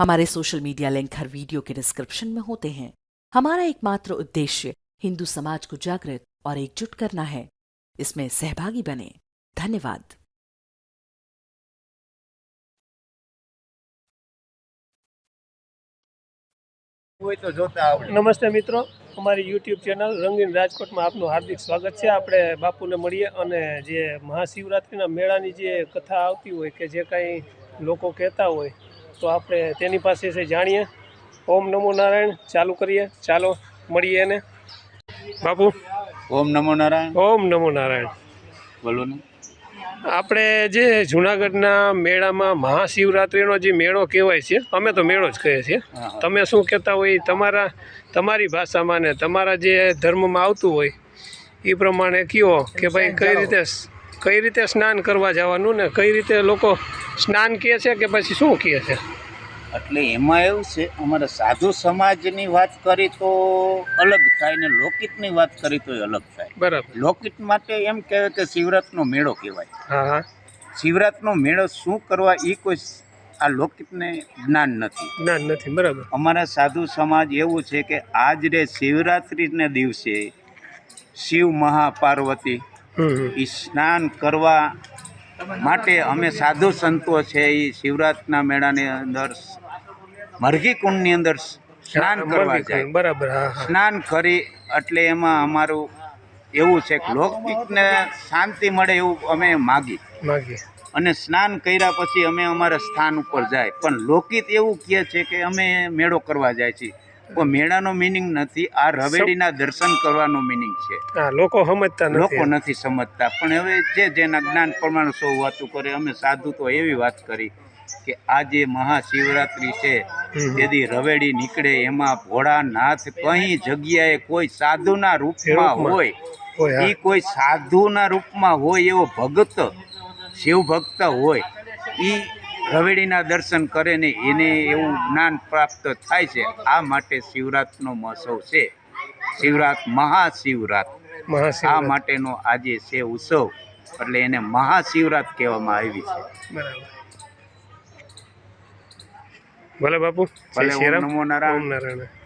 हमारे social media link हर video के डिस्क्रिप्शन में होते हैं हमारा एकमात्र उद्देश्य हिंदू समाज को जागृत और एकजुट करना है इसमें सहभागी बने धन्यवाद હોય તો જોતા આવડે નમસ્તે મિત્રો અમારી યુટ્યુબ ચેનલ રંગીન રાજકોટમાં આપનું હાર્દિક સ્વાગત છે આપણે બાપુને મળીએ અને જે મહાશિવરાત્રિના મેળાની જે કથા આવતી હોય કે જે કાંઈ લોકો કહેતા હોય તો આપણે તેની પાસે છે જાણીએ. ઓમ નમો નારાયણ ચાલુ કરીએ. ચાલો મળીએ એને. બાપુ? ઓમ નમો નારાયણ. ઓમ નમો નારાયણ. બોલો ને. આપણે જે જુનાગઢના મેળામાં મહાશિવરાત્રિનો જે મેળો કહેવાય છે અમે તો મેળો જ કહીએ છીએ. તમે શું કહેતા હોય તમારા તમારી ભાષામાં ને તમારા જે ધર્મમાં આવતું હોય એ પ્રમાણે કયો કે ભાઈ કઈ રીતે કઈ રીતે સ્નાન કરવા જવાનું ને કઈ રીતે લોકો સ્નાન કહે છે કે પછી શું કહે છે? એટલે એમાં એવું છે અમારા સાધુ સમાજની વાત કરી તો અલગ થાય ને લોકિતની વાત કરી તો અલગ થાય. બરાબર. લોકિત માટે એમ કહેવાય કે શિવરાતનો મેળો કહેવાય. હા હા. શિવરાતનો મેળો શું કરવા એ કોઈ આ લોકિતને જ્ઞાન નથી. જ્ઞાન નથી બરાબર. અમારા સાધુ સમાજ એવું છે કે આજ રે શિવરાત્રિને દિવસે શિવ મહાપાર્વતી. એ સ્નાન કરવા માટે અમે સાધુ સંતો છે એ શિવરાતના મેળાની અંદર મરઘી કુંડની અંદર સ્નાન કરવા જાય. બરાબર સ્નાન કરી એટલે એમાં અમારું એવું છે કે લોકગીતને શાંતિ મળે એવું અમે માગી માગી અને સ્નાન કર્યા પછી અમે અમારા સ્થાન ઉપર જાય. પણ લોકિત એવું કહે છે કે અમે મેળો કરવા જાય છીએ. મેળાનો મિનિંગ નથી આ રવેડીના દર્શન કરવાનો મિનિંગ છે. લોકો સમજતા લોકો નથી સમજતા પણ હવે જે જેના જ્ઞાન પ્રમાણે સૌ વાતું કરે અમે સાધુ તો એવી વાત કરી કે આ જે મહાશિવરાત્રી છે. તેથી રવેડી નીકળે એમાં ભોળાનાથ કઈ જગ્યાએ કોઈ સાધુના રૂપમાં હોય એ કોઈ સાધુના રૂપમાં હોય એવો ભગત શિવ ભક્ત હોય એ રવેડીના દર્શન કરે ને એને એવું જ્ઞાન પ્રાપ્ત થાય છે. આ માટે શિવરાતનો મહોત્સવ છે. શિવરાત મહાશિવરાત. આ માટેનો આજે છે ઉત્સવ. એટલે એને મહાશિવરાત કહેવામાં આવી છે. ભલે બાપુ. ભલે. નમો નારાયણ. નારાયણ.